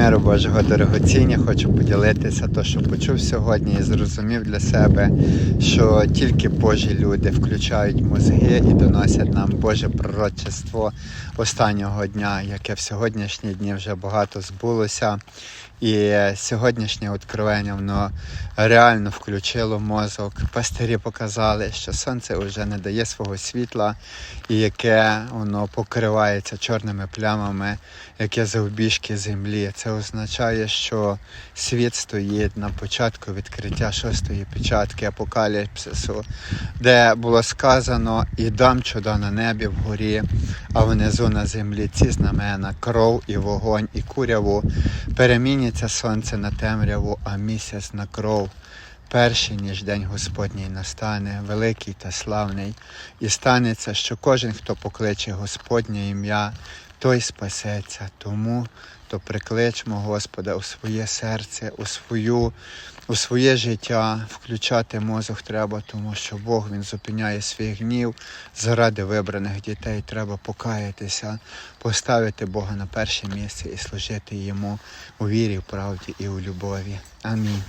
Миру Божого дорогоціння, хочу поділитися то, що почув сьогодні і зрозумів для себе, що тільки Божі люди включають мозги і доносять нам Боже пророчество останнього дня, яке в сьогоднішні дні вже багато збулося. І сьогоднішнє откровення воно реально включило мозок. Пастирі показали, що сонце вже не дає свого світла, і яке воно покривається чорними плямами, яке завбіжки землі. Це означає, що світ стоїть на початку відкриття шостої печатки апокаліпсису, де було сказано і дам чуда на небі вгорі, а внизу на землі ці знамена, кров і вогонь, і куряву. Переміняться сонце на темряву, а місяць на кров. Перший, ніж день Господній настане, великий та славний, і станеться, що кожен, хто покличе Господнє ім'я, той спасеться. Тому то прикличмо Господа у своє серце, у свою, у своє життя, включати мозок треба, тому що Бог він зупиняє свій гнів заради вибраних дітей. Треба покаятися, поставити Бога на перше місце і служити йому у вірі, в правді і у любові. Амінь.